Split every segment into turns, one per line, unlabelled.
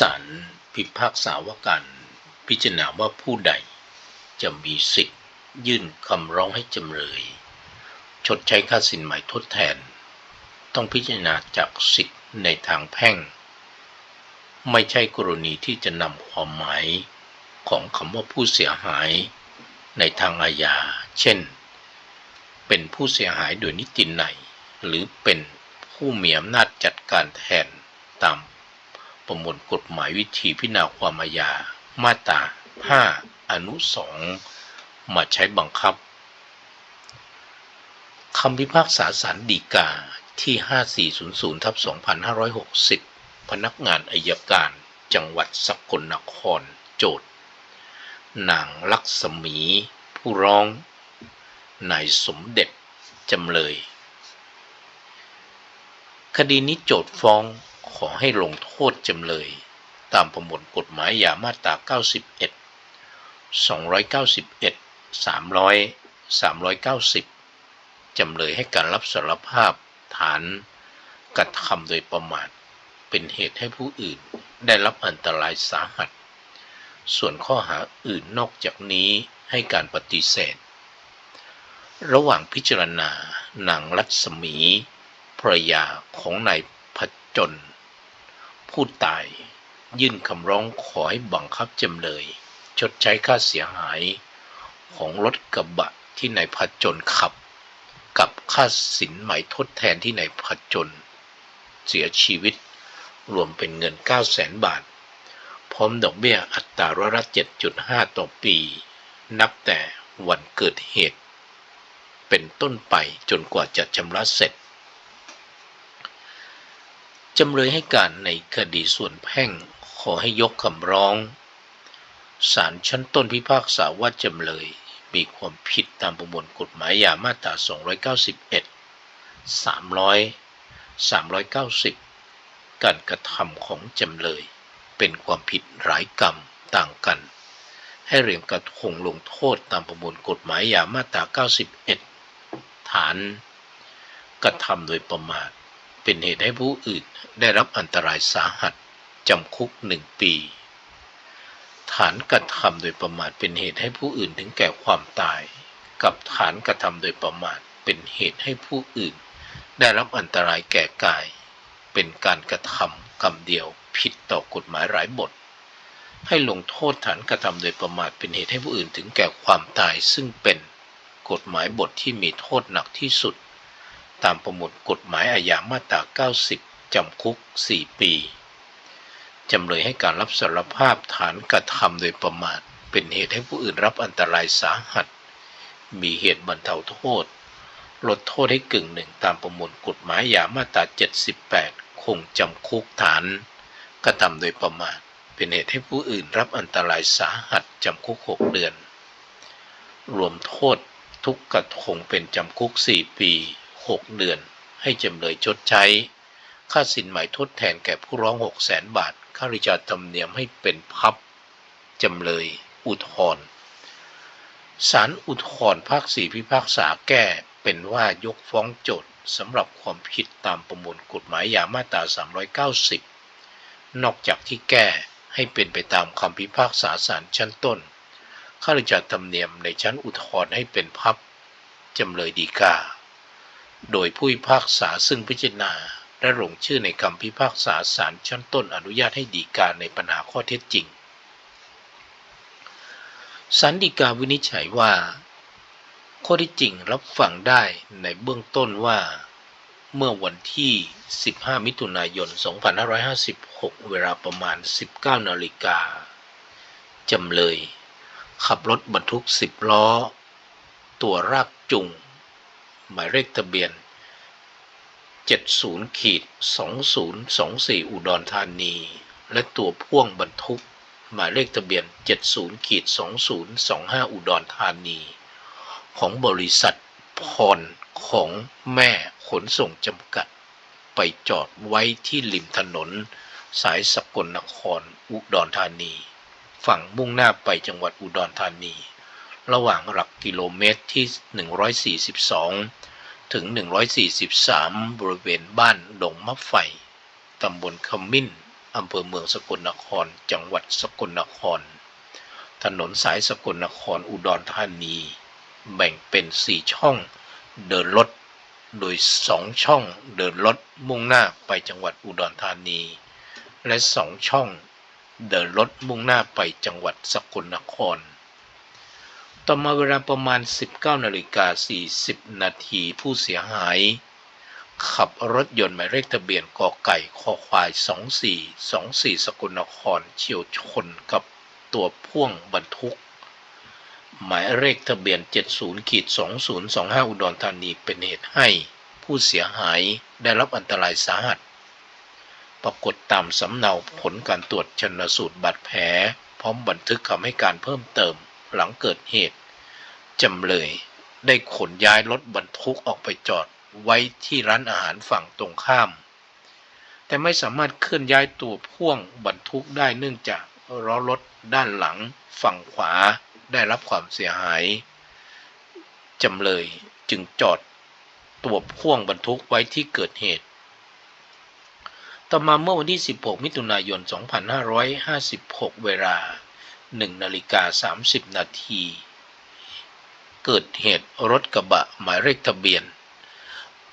ศาลพิพากษาว่าการพิจารณาว่าผู้ใดจะมีสิทธิ์ยื่นคำร้องให้จำเลย ชดใช้ค่าสินไหม่ทดแทน ต้องพิจารณาจากสิทธิ์ในทางแพ่ง ไม่ใช่กรณีที่จะนำความหมายของคำว่าผู้เสียหายในทางอาญา เช่น เป็นผู้เสียหายโดยนิติไหนหรือเป็นผู้มีอำนาจจัดการแทนตาม ประมวลกฎหมายวิธีพิจารณาความอาญามาตรา 5 อนุ 2 มาใช้บังคับคำพิพากษาศาลฎีกาที่ 5400ทับ2560 พนักงานอายการจังหวัดสกลนครโจทย์นางลักษมี ผู้ร้อง นายสมเด็จจำเลย คดีนี้โจทย์ฟ้อง ขอให้ลงโทษจำเลย ตามประมวลกฎหมายยามาตรา 91 291 300 390 จำเลยให้การรับสารภาพฐานกระทำโดยประมาท เป็นเหตุให้ผู้อื่นได้รับอันตรายสาหัส ส่วนข้อหาอื่นนอกจากนี้ให้การปฏิเสธ ระหว่างพิจารณานางรัศมีภรรยาของนายพจน ผู้ตาย ยื่นคำร้องขอให้บังคับจำเลย ชดใช้ค่าเสียหาย ของรถกระบะที่นายพจนขับ กับค่าสินไหมทดแทนที่นายพจนเสียชีวิตรวมเป็นเงิน 9 0 0 0 0 0บาท พร้อมดอกเบี้ยอัตราร้อยละ7.5 ต่อปี นับแต่วันเกิดเหตุ เป็นต้นไปจนกว่าจะชำระเสร็จ จำเลยให้การในคดีส่วนแพ่งขอให้ยกคำร้อง ศาลชั้นต้นพิพากษาว่าจำเลยมีความผิดตามประมวลกฎหมายยามาตรา 291 300 390 การกระทำของจำเลย เป็นความผิดหลายกรรมต่างกัน ให้เรียงกระทงลงโทษตามประมวลกฎหมายยามาตรา 91 ฐาน กระทำโดยประมาท เป็นเหตุให้ผู้อื่นได้รับอันตรายสาหัสจำคุกหนึ่งปี ฐานกระทำโดยประมาทเป็นเหตุให้ผู้อื่นถึงแก่ความตาย กับฐานกระทำโดยประมาทเป็นเหตุให้ผู้อื่น ได้รับอันตรายแก่กาย เป็นการกระทำกรรมเดียวผิดต่อกฎหมายหลายบท ให้ลงโทษฐานกระทำโดยประมาทเป็นเหตุให้ผู้อื่นถึงแก่ความตายซึ่งเป็นกฎหมายบทที่มีโทษหนักที่สุด ตามประมวลกฎหมายอาญามาตรา 90 จำคุก 4 ปี จำเลยให้การรับสารภาพฐานกระทำโดยประมาท เป็นเหตุให้ผู้อื่นรับอันตรายสาหัส มีเหตุบรรเทาโทษ ลดโทษให้กึ่งหนึ่งตามประมวลกฎหมายยามาตรา 78 คงจำคุกฐานกระทำโดยประมาท เป็นเหตุให้ผู้อื่นรับอันตรายสาหัสจำคุก 6 เดือน รวมโทษทุกกระทงเป็นจำคุก 4 ปี 6เดือน ให้จำเลยชดใช้ ค่าสินไหมทดแทนแก่ผู้ร้อง6 0 0 0 0 0บาท ค่าริจาธรรมเนียมให้เป็นพับจำเลย อุทธรศาลอุทธรภาคสี่พิพากษาแก้เป็นว่ายกฟ้องโจทย์สำหรับความผิดตามประมวลกฎหมายยามาตรา 390 นอกจากที่แก้ให้เป็นไปตามคำพิพากษาศาลชั้นต้น ข้าราชการธรรมเนียมในชั้นอุทธรณ์ให้เป็นพับ จำเลยดีกา โดยผู้พิพากษาซึ่งพิจารณา และลงชื่อในคำพิพากษาศาลชั้นต้นอนุญาตให้ดีกาในปัญหาข้อเท็จจริงสันติกาวินิจฉัยว่า ข้อที่จริงรับฟังได้ในเบื้องต้นว่า เมื่อวันที่ 15 มิถุนายน 2556 เวลาประมาณ 19 นาฬิกาจำเลย ขับรถบรรทุก 10 ล้อ ตัวรากจุง หมายเลขทะเบียน 70ขีด2024 อุดรธานี และตัวพ่วงบรรทุก หมายเลขทะเบียน 70ขีด2025 อุดรธานี ของบริษัทพรของแม่ขนส่งจำกัด ไปจอดไว้ที่ริมถนน สายสกลนครอุดรธานี ฝั่งมุ่งหน้าไปจังหวัดอุดรธานี ระหว่างหลักกิโลเมตรที่ 142 ถึง 143 บริเวณบ้านดงมะไฟตำบลขมิ้นอำเภอเมืองสกลนคร จังหวัดสกลนคร ถนนสายสกลนครอุดรธานี แบ่งเป็นสี่ช่องเดินรถ โดยสองช่องเดินรถมุ่งหน้าไปจังหวัดอุดรธานี และสองช่องเดินรถมุ่งหน้าไปจังหวัดสกลนคร ต่อมาเวลาประมาณ 19นาฬิกา40 นาทีผู้เสียหาย ขับรถยนต์หมายเลขทะเบียนกอไก่คอควาย 2424 สกลนครเฉียวชนกับตัวพ่วงบรรทุก หมายเลขทะเบียน 70ขีด2025 อุดรธานีเป็นเหตุให้ผู้เสียหายได้รับอันตรายสาหัส ปรากฏตามสำเนาผลการตรวจชนสูตรบาดแผล พร้อมบันทึกคำให้การเพิ่มเติม หลังเกิดเหตุ จำเลยได้ขนย้ายรถบรรทุกออกไปจอดไว้ที่ร้านอาหารฝั่งตรงข้าม แต่ไม่สามารถเคลื่อนย้ายตัวพ่วงบรรทุกได้เนื่องจากล้อรถด้านหลังฝั่งขวาได้รับความเสียหาย จำเลยจึงจอดตัวพ่วงบรรทุกไว้ที่เกิดเหตุ ต่อมาเมื่อวันที่ 16 มิถุนายน 2556 เวลา 1นาฬิกา30 นาที เกิดเหตุรถกระบะหมายเลขทะเบียน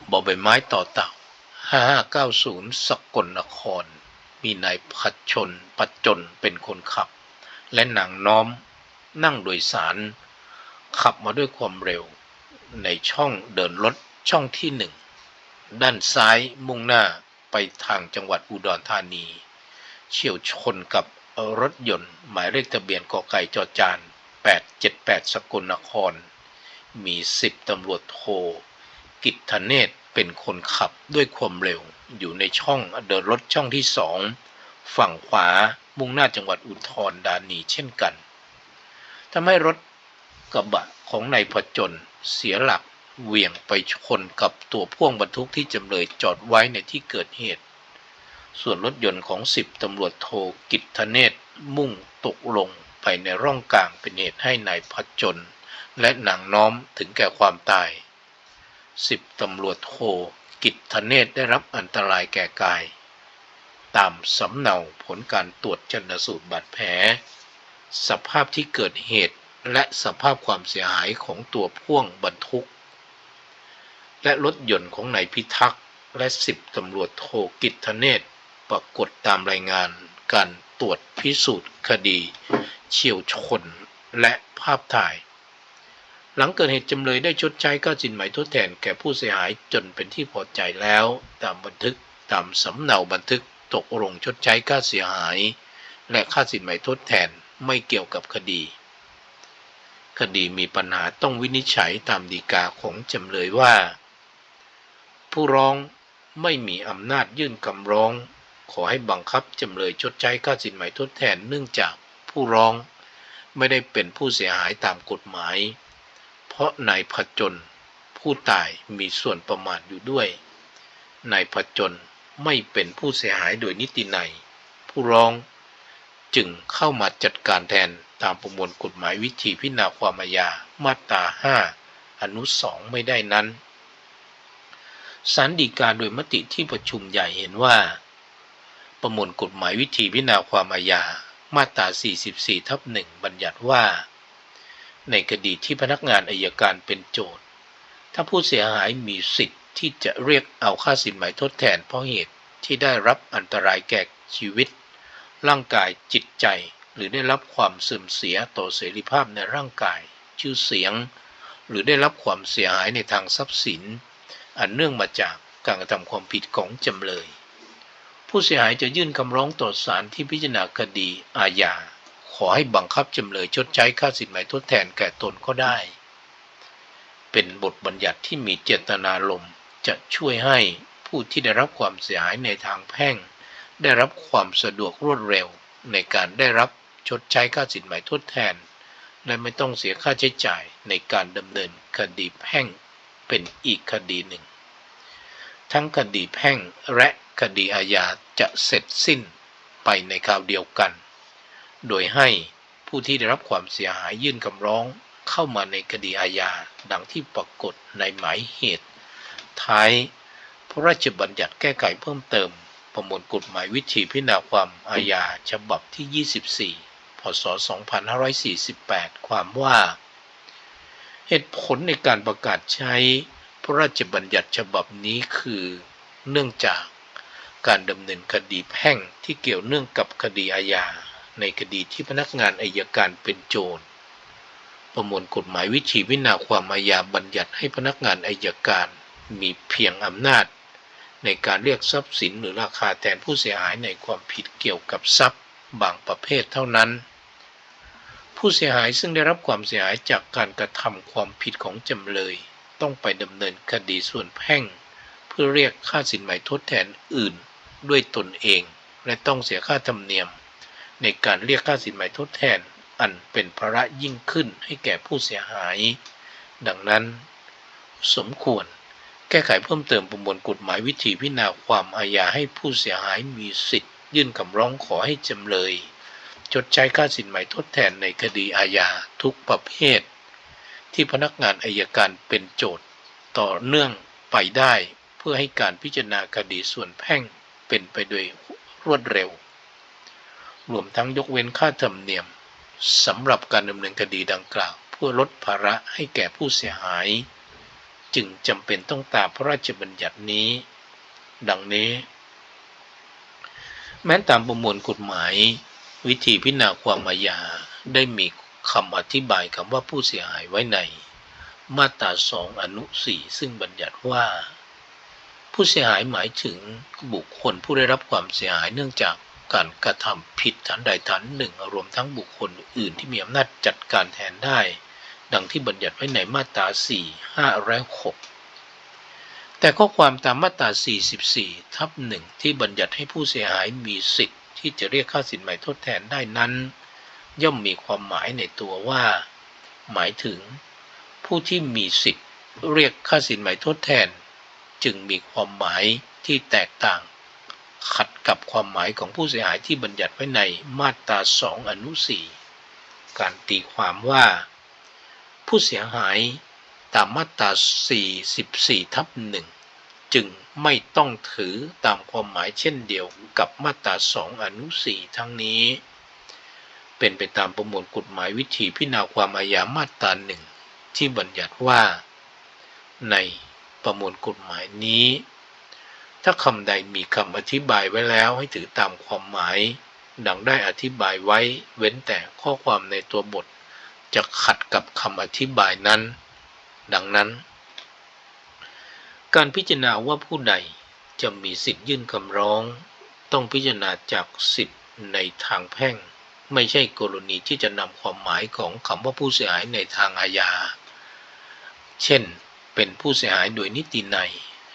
บอใบไม้ต่อเต่า 5590 สกลนคร มีนายพัชชน ปัจจนเป็นคนขับ และนางน้อมนั่งโดยสาร ขับมาด้วยความเร็ว ในช่องเดินรถช่องที่หนึ่ง ด้านซ้ายมุ่งหน้าไปทางจังหวัดอุดรธานี เฉียวชนกับ รถยนต์หมายเลขทะเบียนกไก่จอจาน 878 สกลนคร มีสิบตำรวจโท กิตทเนศเป็นคนขับด้วยความเร็ว อยู่ในช่องเดินรถช่องที่สองฝั่งขวามุ่งหน้าจังหวัดอุทรธานีเช่นกันทำให้รถกระบะของนายผจญเสียหลักเหวี่ยงไปชนกับตัวพ่วงบรรทุกที่จำเลยจอดไว้ในที่เกิดเหตุ ส่วนรถยนต์ของสิบตำรวจโทกิตเนศมุ่งตกลงไปในร่องกลางเป็นเหตุให้นายผจญและนางน้อมถึงแก่ความตายสิบตำรวจโทกิตเนศได้รับอันตรายแก่กาย ตามสำเนาผลการตรวจชนสูตรบาดแผล สภาพที่เกิดเหตุและสภาพความเสียหายของตัวพ่วงบรรทุก และรถยนต์ของนายพิทักษ์และสิบตำรวจโทกิตเนศ ปรากฏตามรายงานการตรวจพิสูจน์คดีเฉียวชนและภาพถ่าย หลังเกิดเหตุจำเลยได้ชดใช้ค่าสินไหมทดแทนแก่ผู้เสียหายจนเป็นที่พอใจแล้ว ตามบันทึกตามสำเนาบันทึกตกลงชดใช้ค่าเสียหาย และค่าสินไหมทดแทนไม่เกี่ยวกับคดี คดีมีปัญหาต้องวินิจฉัยตามดีกาของจำเลยว่า ผู้ร้องไม่มีอำนาจยื่นคำร้อง ขอให้บังคับจำเลยชดใช้ค่าสินไหมทดแทนเนื่องจากผู้ร้องไม่ได้เป็นผู้เสียหายตามกฎหมาย เพราะนายผจญผู้ตายมีส่วนประมาทอยู่ด้วย นายผจญไม่เป็นผู้เสียหายโดยนิตินัยผู้ร้องจึงเข้ามาจัดการแทนตามประมวลกฎหมายวิธีพิจารณาความอาญามาตรา 5 อนุสองไม่ได้นั้นศาลฎีกาโดยมติที่ประชุมใหญ่เห็นว่า ประมวลกฎหมายวิธีพิจารณาความอาญา มาตรา 44 ทับหนึ่งบัญญัติว่า ในคดีที่พนักงานอายการเป็นโจทย์ ถ้าผู้เสียหายมีสิทธิ์ที่จะเรียกเอาค่าสินไหมทดแทนเพราะเหตุที่ได้รับอันตรายแก่ชีวิต ร่างกายจิตใจ หรือได้รับความเสื่อมเสียต่อเสรีภาพในร่างกาย ชื่อเสียง หรือได้รับความเสียหายในทางทรัพย์สิน อันเนื่องมาจากการกระทำความผิดของจำเลย ผู้เสียหายจะยื่นคำร้องต่อศาลที่พิจารณาคดีอาญา ขอให้บังคับจำเลยชดใช้ค่าสินไหมทดแทนแก่ตนก็ได้ เป็นบทบัญญัติที่มีเจตนารมณ์จะช่วยให้ผู้ที่ได้รับความเสียหายในทางแพ่ง ได้รับความสะดวกรวดเร็วในการได้รับชดใช้ค่าสินไหมทดแทน และไม่ต้องเสียค่าใช้จ่ายในการดำเนินคดีแพ่งเป็นอีกคดีหนึ่ง ทั้งคดีแพ่งและ คดีอาญาจะเสร็จสิ้นไปในคราวเดียวกัน โดยให้ผู้ที่ได้รับความเสียหายยื่นคำร้องเข้ามาในคดีอาญาดังที่ปรากฏในหมายเหตุ ท้ายพระราชบัญญัติแก้ไขเพิ่มเติม ประมวลกฎหมายวิธีพิจารณาความอาญาฉบับที่ 24 พศ 2548 ความว่า เหตุผลในการประกาศใช้พระราชบัญญัติฉบับนี้คือ เนื่องจาก การดำเนินคดีแพ่งที่เกี่ยวเนื่องกับคดีอาญา ในคดีที่พนักงานอายการเป็นโจทย์ประมวลกฎหมายวิธีวินาความอาญาบัญญัติให้พนักงานอายการมีเพียงอำนาจ ในการเรียกทรัพย์สินหรือราคาแทนผู้เสียหายในความผิดเกี่ยวกับทรัพย์บางประเภทเท่านั้น ผู้เสียหายซึ่งได้รับความเสียหายจากการกระทำความผิดของจำเลย ต้องไปดำเนินคดีส่วนแพ่ง เพื่อเรียกค่าสินไหมทดแทนอื่น ด้วยตนเอง และต้องเสียค่าธรรมเนียม ในการเรียกค่าสินไหมทดแทน อันเป็นภาระยิ่งขึ้นให้แก่ผู้เสียหาย ดังนั้น สมควร แก้ไขเพิ่มเติมประมวลกฎหมายวิธีพิจารณาความอาญาให้ผู้เสียหายมีสิทธิ์ ยื่นคำร้องขอให้จำเลย ชดใช้ค่าสินไหมทดแทนในคดีอาญาทุกประเภท ที่พนักงานอายการเป็นโจทย์ต่อเนื่องไปได้เพื่อให้การพิจารณาคดีส่วนแพ่ง เป็นไปโดยรวดเร็ว รวมทั้งยกเว้นค่าธรรมเนียมสำหรับการดำเนินคดีดังกล่าว เพื่อลดภาระให้แก่ผู้เสียหาย จึงจำเป็นต้องตามพระราชบัญญัตินี้ ดังนี้ แม้ตามประมวลกฎหมาย วิธีพิจารณาความอาญาได้มีคำอธิบายคำว่าผู้เสียหายไว้ใน มาตราสองอนุสี่ซึ่งบัญญัติว่า ผู้เสียหายหมายถึงบุคคลผู้ได้รับความเสียหายเนื่องจากการกระทำผิดฐานใดฐานหนึ่ง รวมทั้งบุคคลอื่นที่มีอำนาจจัดการแทนได้ ดังที่บัญญัติไว้ในมาตรา 4 5 และ 6 แต่ข้อความตามมาตรา 44 ทับหนึ่งที่บัญญัติให้ผู้เสียหายมีสิทธิ์ที่จะเรียกค่าสินไหม่ทดแทนได้นั้น ย่อมมีความหมายในตัวว่า หมายถึง ผู้ที่มีสิทธิ์เรียกค่าสินไหม่ทดแทน จึงมีความหมายที่แตกต่าง ขัดกับความหมายของผู้เสียหายที่บัญญัติไว้ในมาตราสองอนุสี่การตีความว่า ผู้เสียหายตามมาตรา44ทับหนึ่งจึงไม่ต้องถือตามความหมายเช่นเดียวกับมาตราสองอนุสี่ทั้งนี้ เป็นไปตามประมวลกฎหมายวิธีพิจารณาความอาญามาตราหนึ่งที่บัญญัติว่า ใน ประมวลกฎหมายนี้ ถ้าคำใดมีคำอธิบายไว้แล้วให้ถือตามความหมาย ดังได้อธิบายไว้เว้นแต่ข้อความในตัวบท จะขัดกับคำอธิบายนั้น ดังนั้น การพิจารณาว่าผู้ใดจะมีสิทธิ์ยื่นคำร้อง ต้องพิจารณาจากสิทธิ์ในทางแพ่ง ไม่ใช่กรณีที่จะนำความหมายของคำว่าผู้เสียหายในทางอาญา เช่น เป็นผู้เสียหายโดยนิติในย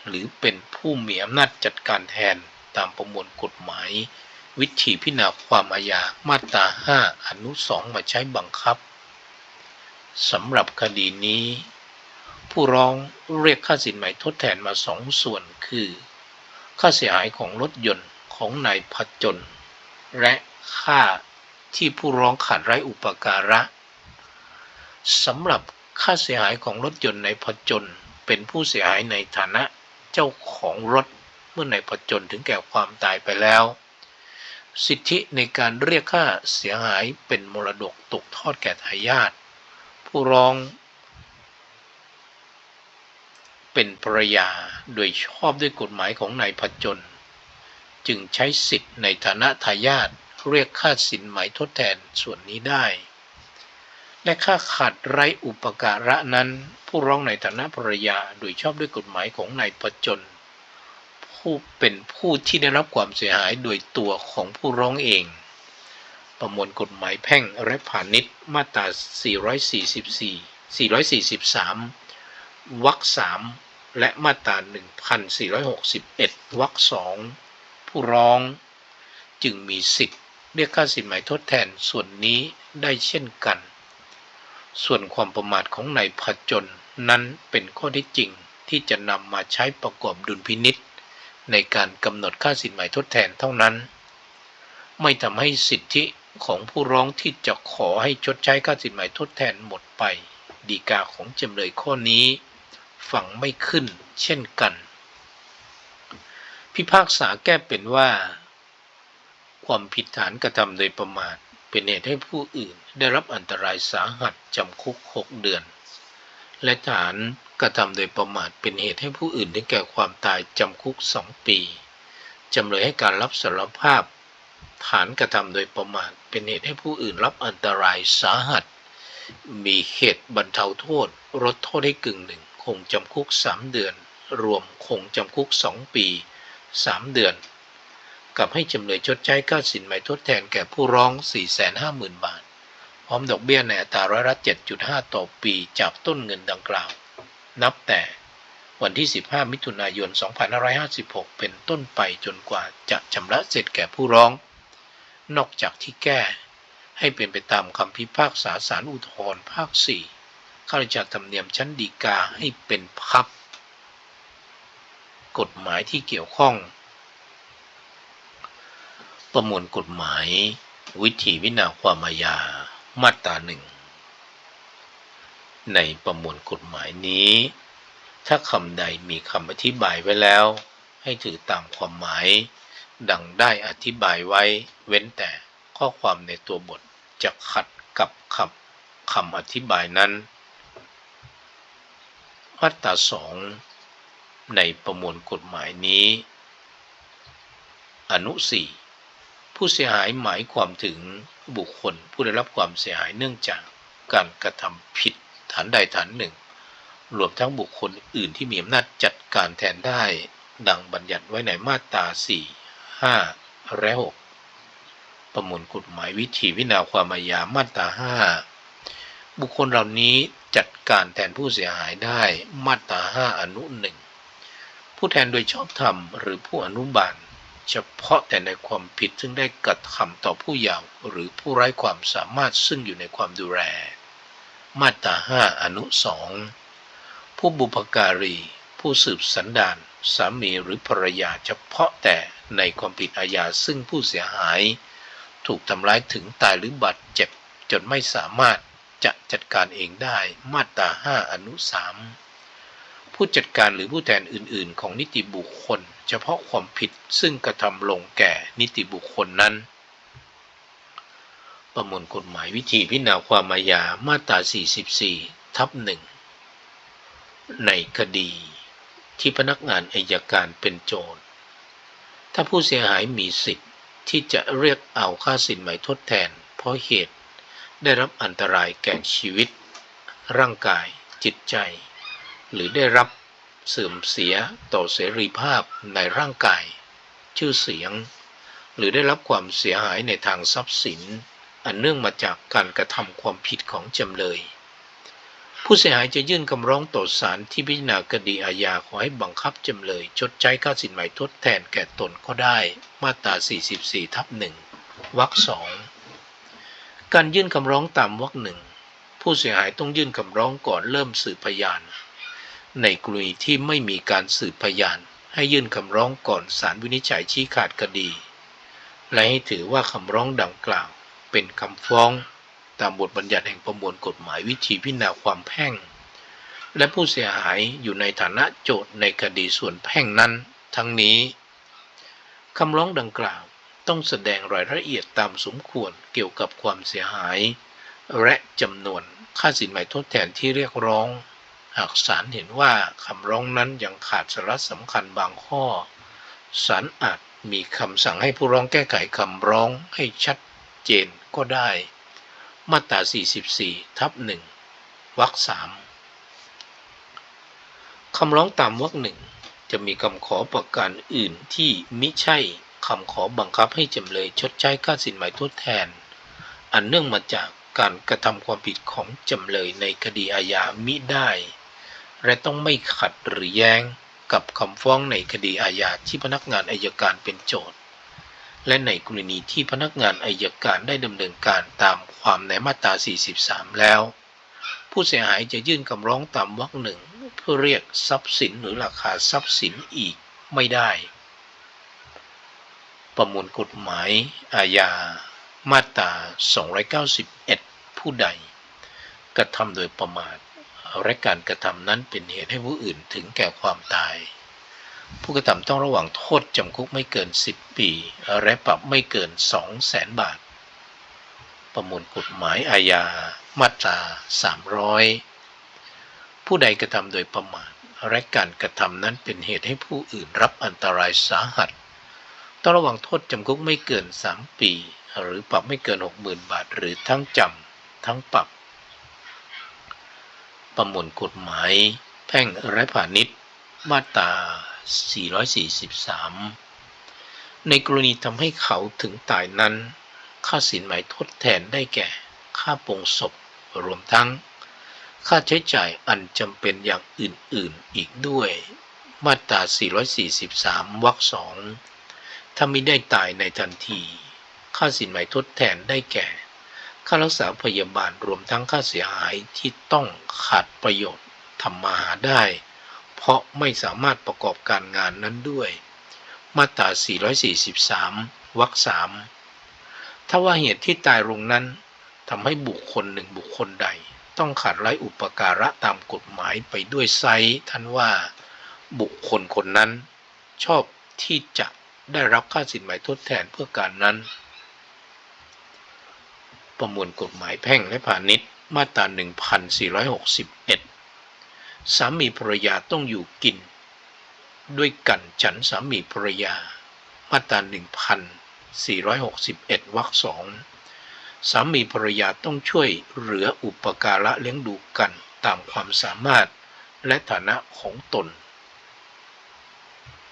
หรือเป็นผู้มีอำนาจจัดการแทนตามประมวลกฎหมาย วิธีพิจารณาความอาญามาตรา5อนุ 2 มาใช้บังคับสำหรับคดีนี้ ผู้ร้องเรียกค่าสินไหมทดแทนมาสองส่วนคือ ค่าเสียหายของรถยนต์ของนายพจน และค่าที่ผู้ร้องขาดไร้อุปการะสำหรับ ค่าเสียหายของรถยนต์ในผจญเป็นผู้เสียหายในฐานะเจ้าของรถเมื่อในผจญถึงแก่ความตายไปแล้ว สิทธิในการเรียกค่าเสียหายเป็นมรดกตกทอดแก่ทายาทผู้ร้องเป็นภรรยาโดยชอบด้วยกฎหมายของนายผจญจึงใช้สิทธิในฐานะทายาทเรียกค่าสินไหมทดแทนส่วนนี้ได้ และค่าขาดไร้อุปการะนั้น ผู้ร้องในฐานะภรรยาโดยชอบด้วยกฎหมายของนายผจญผู้เป็นผู้ที่ได้รับความเสียหายโดยตัวของผู้ร้องเอง ประมวลกฎหมายแพ่งและพาณิชย์มาตรา 444 443 วรรค3และมาตรา 1461 วรรค2ผู้ร้องจึงมีสิทธิ์เรียกค่าสินไหมทดแทนส่วนนี้ได้เช่นกัน ส่วนความประมาทของนายผจญนั้นเป็นข้อที่จริงที่จะนำมาใช้ประกอบดุลพินิษในการกำหนดค่าสินไหม่ทดแทนเท่านั้น ไม่ทำให้สิทธิของผู้ร้องที่จะขอให้ชดใช้ค่าสินไหม่ทดแทนหมดไป ดีกาของจำเลยข้อนี้ ฝังไม่ขึ้นเช่นกัน พิพากษาแก้เป็นว่า ความผิดฐานกระทำโดยประมาท เป็นเหตุให้ผู้อื่นได้รับอันตรายสาหัสจำคุก 6 เดือน และฐานกระทำโดยประมาทเป็นเหตุให้ผู้อื่นได้แก่ความตายจำคุก 2 ปีจำเลยให้การรับสารภาพ ฐานกระทำโดยประมาทเป็นเหตุให้ผู้อื่นรับอันตรายสาหัส มีเหตุบรรเทาโทษลดโทษให้กึ่งหนึ่งคงจำคุก 3 เดือน รวมคงจำคุก 2 ปี 3 เดือน กับให้จำเลยชดใช้ค่าสินไหมทดแทนแก่ผู้ร้อง 450,000 บาท พร้อมดอกเบี้ยในอัตราร้อยละ7.5 ต่อปีจากต้นเงินดังกล่าว นับแต่วันที่ 15 มิถุนายน 2556 เป็นต้นไปจนกว่าจะชำระเสร็จแก่ผู้ร้อง นอกจากที่แก้ ให้เป็นไปตามคำพิพากษาศาลอุทธรภาค 4 ข้าราชการธรรมเนียมชั้นดีกาให้เป็นพับ กฎหมายที่เกี่ยวข้อง ประมวลกฎหมาย วิธีวินาความอาญามาตราหนึ่ง ในประมวลกฎหมายนี้ ถ้าคำใดมีคำอธิบายไว้แล้ว ให้ถือตามความหมาย ดังได้อธิบายไว้ เว้นแต่ข้อความในตัวบทจะขัดกับคำคำอธิบายนั้นมาตราสองในประมวลกฎหมายนี้ อนุสี่ ผู้เสียหายหมายความถึงบุคคล ผู้ได้รับความเสียหายเนื่องจากการกระทำผิดฐานใดฐานหนึ่ง รวมทั้งบุคคลอื่นที่มีอำนาจจัดการแทนได้ ดังบัญญัติไว้ในมาตรา4 5 และ 6 ประมวลกฎหมายวิธีวินาความอาญามาตรา5 บุคคลเหล่านี้จัดการแทนผู้เสียหายได้มาตรา5อนุหนึ่งผู้แทนโดยชอบธรรมหรือผู้อนุบาล เฉพาะแต่ในความผิดซึ่งได้กระทำต่อผู้เยาว์หรือผู้ไร้ความสามารถซึ่งอยู่ในความดูแล มาตรา5อนุ2ผู้บุพการี ผู้สืบสันดานสามีหรือภรรยาเฉพาะแต่ในความผิดอาญาซึ่งผู้เสียหาย ถูกทำร้ายถึงตายหรือบาดเจ็บ จนไม่สามารถจะจัดการเองได้มาตรา5อนุ3ผู้จัดการหรือผู้แทนอื่น ๆ ของนิติบุคคลเฉพาะความผิดซึ่งกระทำลงแก่นิติบุคคลนั้น ประมวลกฎหมายวิธีพิจารณาความอาญามาตรา 44 ทับหนึ่งในคดีที่พนักงานอายการเป็นโจทย์ถ้าผู้เสียหายมีสิทธิ์ที่จะเรียกเอาค่าสินไหมทดแทน เพราะเหตุได้รับอันตรายแก่ชีวิต ร่างกาย จิตใจ หรือได้รับ เสื่อมเสียต่อเสรีภาพในร่างกาย ชื่อเสียง หรือได้รับความเสียหายในทางทรัพย์สิน อันเนื่องมาจากการกระทำความผิดของจำเลย ผู้เสียหายจะยื่นคำร้องต่อศาลที่พิจารณาคดีอาญาขอให้บังคับจำเลย ชดใช้ค่าสินไหมทดแทนแก่ตนก็ได้ มาตรา 44 ทับหนึ่งวรรคสองการยื่นคำร้องตามวรรคหนึ่งผู้เสียหายต้องยื่นคำร้องก่อนเริ่มสืบพยาน ในกรณีที่ไม่มีการสืบพยานให้ยื่นคำร้องก่อนศาลวินิจฉัยชี้ขาดคดี และให้ถือว่าคำร้องดังกล่าว เป็นคำฟ้องตามบทบัญญัติแห่งประมวลกฎหมายวิธีพิจารณาความแพ่ง และผู้เสียหายอยู่ในฐานะโจทย์ในคดีส่วนแพ่งนั้น ทั้งนี้คำร้องดังกล่าวต้องแสดงรายละเอียดตามสมควรเกี่ยวกับความเสียหาย และจำนวนค่าสินไหมทดแทนที่เรียกร้อง หากศาลเห็นว่าคำร้องนั้นยังขาดสาระสำคัญบางข้อศาลอาจมีคำสั่งให้ผู้ร้องแก้ไขคำร้องให้ชัดเจนก็ได้ มาตรา 44 ทับหนึ่งวรรคสามคำร้องตามวรรคหนึ่งจะมีคำขอประการอื่นที่มิใช่คำขอบังคับให้จำเลยชดใช้ค่าสินไหมทดแทน อันเนื่องมาจากการกระทำความผิดของจำเลยในคดีอาญามิได้ และต้องไม่ขัดหรือแย้งกับคำฟ้องในคดีอาญาที่พนักงานอายการเป็นโจทย์ และในกรณีที่พนักงานอายการได้ดำเนินการตามความในมาตรา 43 แล้ว ผู้เสียหายจะยื่นคำร้องตามวรรคหนึ่งเพื่อเรียกทรัพย์สินหรือราคาทรัพย์สินอีกไม่ได้ ประมวลกฎหมายอาญามาตรา 291 ผู้ใด กระทำโดยประมาท และการกระทำนั้นเป็นเหตุให้ผู้อื่นถึงแก่ความตาย ผู้กระทำต้องระหว่างโทษจำคุกไม่เกิน 10 ปี และปรับไม่เกิน 2 0 0แสนบาท ประมวลกฎหมายอาญา มาตรา 300 ผู้ใดกระทำโดยประมาทและการกระทำนั้นเป็นเหตุให้ผู้อื่นรับอันตรายสาหัส ต้องระวังโทษจำคุกไม่เกิน 3 ปี หรือปรับไม่เกิน 60,000 บาท หรือทั้งจำทั้งปรับ ประมวลกฎหมาย แพ่งและพาณิชย์ มาตรา 443 ในกรณีทำให้เขาถึงตายนั้น ค่าสินไหมทดแทนได้แก่ ค่าปลงศพรวมทั้ง ค่าใช้จ่ายอันจำเป็นอย่างอื่นๆอีกด้วย มาตรา 443 วรรคสองถ้าไม่ได้ตายในทันที ค่าสินไหมทดแทนได้แก่ ค่ารักษาพยาบาลรวมทั้งค่าเสียหายที่ต้องขาดประโยชน์ทำมาหาได้ เพราะไม่สามารถประกอบการงานนั้นด้วย มาตรา 443 วรรคสามถ้าว่าเหตุที่ตายลงนั้นทำให้บุคคลหนึ่งบุคคลใด ต้องขาดไร้อุปการะตามกฎหมายไปด้วยไซท่านว่าบุคคลคนนั้น ชอบที่จะได้รับค่าสินไหมทดแทนเพื่อการนั้น ประมวลกฎหมายแพ่งและพาณิชย์มาตรา 1461 สามีภรรยาต้องอยู่กิน ด้วยกันฉันสามีภรรยา มาตรา 1461 วรรคสองสามีภรรยาต้องช่วยเหลืออุปการะเลี้ยงดูกันตามความสามารถและฐานะของตน